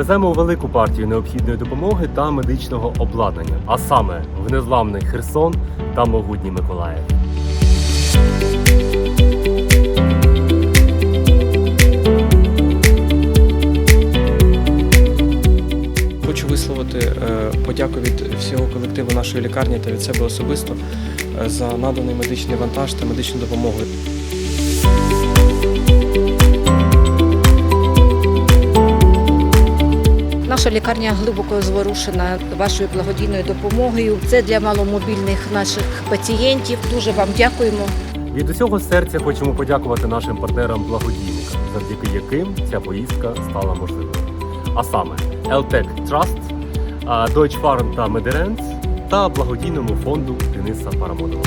Веземо велику партію необхідної допомоги та медичного обладнання, а саме в незламний Херсон та могутній Миколаїв. Хочу висловити е, подяку від всього колективу нашої лікарні та від себе особисто е, за наданий медичний вантаж та медичну допомогу. Наша лікарня глибоко зворушена вашою благодійною допомогою. Це для маломобільних наших пацієнтів. Дуже вам дякуємо. Від усього серця хочемо подякувати нашим партнерам-благодійникам, завдяки яким ця поїздка стала можливою. А саме LTEC Trust, а, Deutsche Farm та Mederent та благодійному фонду Дениса Парамонова.